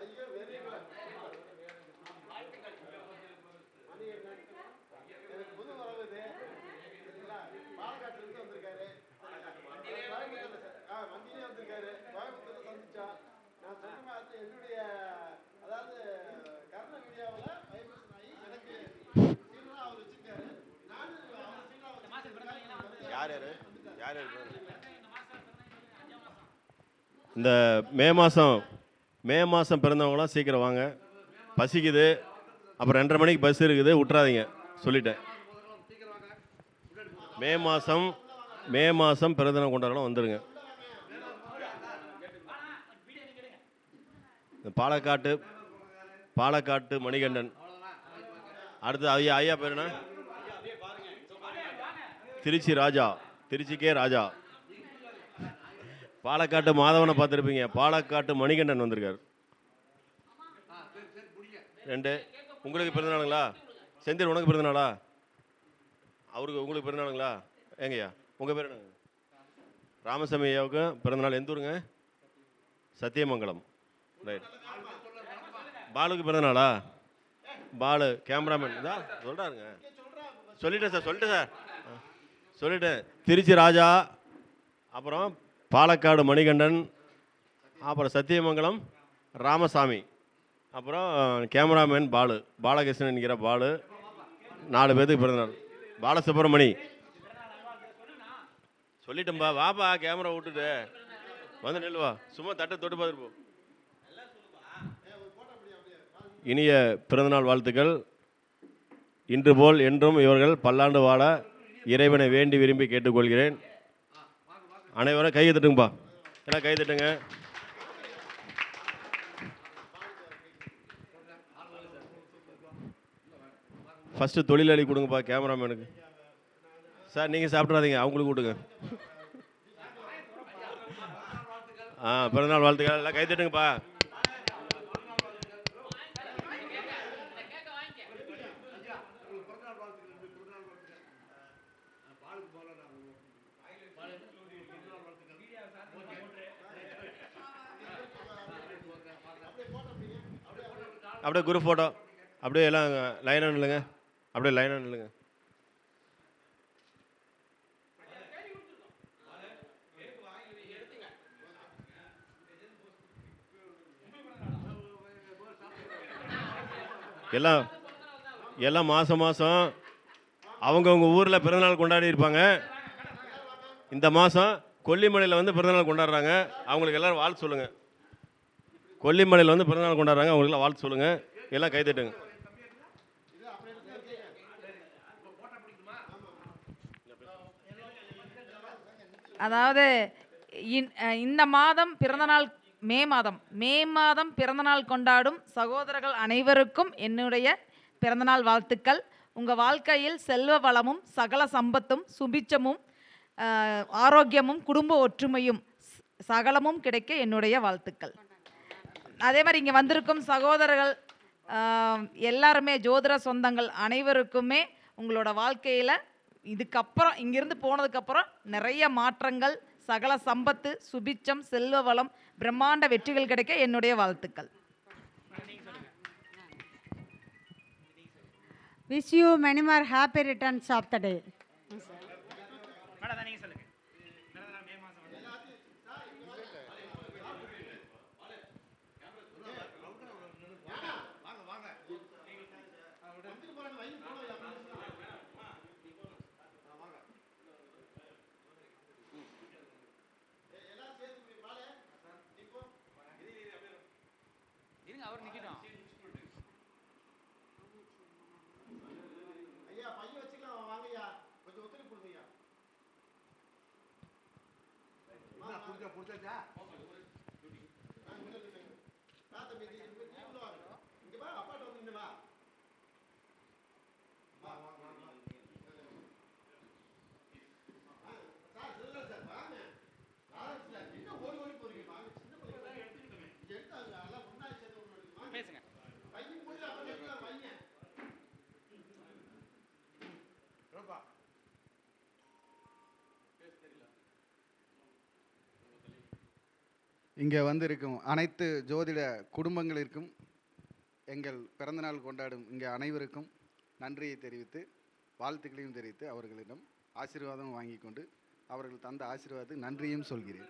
ஐயோ very good எனக்கு புது வரவு சரிங்களா பாலக்காட்டிலிருந்து வந்திருக்காரு கோயம்புத்தூர்ல ஆ வண்டியிலே வந்திருக்காரு கோயம்புத்தூர்ல சந்திச்சா நான் சொன்ன மாதிரி என்னுடைய அதாவது கர்ண மீடியாவில் வைப்ரேஷன் ஆகி எனக்கு சீனா அவர் வச்சிருக்காரு நானும் அவர் சீனா யார் யார்? யார் இந்த மே மாதம் மே மாதம் பிறந்தவங்களாம் சீக்கிரம் வாங்க. பசிக்குது. அப்புறம் ரெண்டரை மணிக்கு பஸ் இருக்குது. விட்றாதீங்க சொல்லிட்டேன். மே மாதம் மே மாதம் பிறந்தநாள் கொண்டாடலாம். வந்துடுங்க இந்த பாலக்காட்டு பாலக்காட்டு மணிகண்டன். அடுத்து ஐயா ஐயா பேருண்ணா திருச்சி ராஜா. திருச்சிக்கே ராஜா. பாலக்காட்டு மாதவனை பார்த்துருப்பீங்க. பாலக்காட்டு மணிகண்டன் வந்திருக்கார். ரெண்டு. உங்களுக்கு பிறந்தநாளுங்களா செந்தில் உனக்கு பிறந்தநாளா அவருக்கு உங்களுக்கு பிறந்தநாளுங்களா ஏங்கய்யா உங்கள் பேர் என்னங்க? ராமசாமி ஐயாவுக்கும் பிறந்தநாள் எந்த ஊருங்க? சத்தியமங்கலம். ரைட் பாலுக்கு பிறந்தநாளா பாலு கேமராமேன். தான் சொல்கிறாருங்க சொல்லிட்டேன் சார் சொல்லிட்டேன் சார். சொல்லிட்டேன். திருச்சி ராஜா அப்புறம் பாலக்காடு மணிகண்டன் அப்புறம் சத்தியமங்கலம் ராமசாமி அப்புறம் கேமராமேன் பாலு பாலகிருஷ்ணன் என்கிற பாலு நாலு பேர்த்துக்கு பிறந்தநாள் பாலசுப்ரமணி. சொல்லிட்டேன்பா வாப்பா கேமரா விட்டுட்டு. வந்து நில்லுவா. சும்மா தட்டை தொட்டு பார்த்துருப்போம் இனிய பிறந்தநாள் வாழ்த்துக்கள். இன்று போல் என்றும் இவர்கள் பல்லாண்டு வாழ இறைவனை வேண்டி விரும்பி கேட்டுக்கொள்கிறேன். அனைவரும் கை தட்டுங்கப்பா எல்லாம் கை தட்டுங்க. ஃபஸ்ட்டு தொழிலாளி கொடுங்கப்பா கேமராமேனுக்கு. சார் நீங்கள் சாப்பிட்றாதீங்க அவங்களுக்கு கொடுங்க. ஆ பிறந்தநாள் வாழ்த்துக்கள். எல்லாம் கை தட்டுங்கப்பா. அப்படியே குரூப் ஃபோட்டோ அப்படியே எல்லாம் லைனாக நில்லுங்க. அப்படியே லைனாக நில்லுங்க. எல்லாம் எல்லாம் மாதம் மாதம் அவங்கவுங்க ஊரில் பிறந்தநாள் கொண்டாடி இருப்பாங்க. இந்த மாதம் கொல்லிமலையில் வந்து பிறந்தநாள் கொண்டாடுறாங்க. அவங்களுக்கு எல்லோரும் வாழ்த்து சொல்லுங்கள் கொல்லிமலையில் வந்து பிறந்தநாள் கொண்டாடுறாங்க. அவங்களுக்குலாம் வாழ்த்து சொல்லுங்கள் எல்லாம் கை தட்டுங்க. அதாவது இன்- இந்த மாதம் பிறந்தநாள் மே மாதம். மே மாதம் பிறந்தநாள் கொண்டாடும் சகோதரர்கள் அனைவருக்கும் என்னுடைய பிறந்தநாள் வாழ்த்துக்கள். உங்கள் வாழ்க்கையில் செல்வ வளமும் சகல சம்பத்தும் சுபிச்சமும் ஆரோக்கியமும் குடும்ப ஒற்றுமையும் சகலமும் கிடைக்க என்னுடைய வாழ்த்துக்கள். அதே மாதிரி இங்கே வந்திருக்கும் சகோதரர்கள் எல்லாருமே ஜோதிட சொந்தங்கள் அனைவருக்குமே உங்களோட வாழ்க்கையில் இதுக்கப்புறம் இங்கிருந்து போனதுக்கப்புறம் நிறைய மாற்றங்கள் சகல சம்பத்து சுபிச்சம் செல்வ வளம் பிரம்மாண்ட வெற்றிகள் கிடைக்க என்னுடைய வாழ்த்துக்கள். Wish you many more happy returns of the day madam நீங்கள் சொல்லுங்கள் பிறந்த நாள் மே மாதம் வந்து இருங்க அவர் நிற்கட்டும் ஐயா பையன் வச்சுக்கலாம் வாங்கய்யா. கொஞ்சம் ஒத்துழைப்பு கொடுங்கய்யா. இங்க. இங்க வா, அப்பாட்ட வந்து நின்னு வா. வா, வா, வா, வா. ஆ, சார், செல்வராஜ் சார், வாங்க. ராதாகிருஷ்ணன் சார், என்ன ஓடி ஓடி போறீங்க? வாங்க, சின்ன பிள்ளைங்க. எடுத்தாங்க, எல்லாம் ஒண்ணா சேர்ந்து ஒண்ணு எடுங்க. வாங்க. பேசுங்க பையன் கூட அப்புறம் எடுக்கலாம், பையன். இங்கே வந்திருக்கும் அனைத்து ஜோதிட குடும்பங்களிற்கும் எங்கள் பிறந்தநாள் கொண்டாடும் இங்கே அனைவருக்கும் நன்றியை தெரிவித்து வாழ்த்துக்களையும் தெரிவித்து அவர்களிடம் ஆசீர்வாதம் வாங்கி கொண்டு அவர்கள் தந்த ஆசீர்வாதத்துக்கு நன்றியும் சொல்கிறேன்.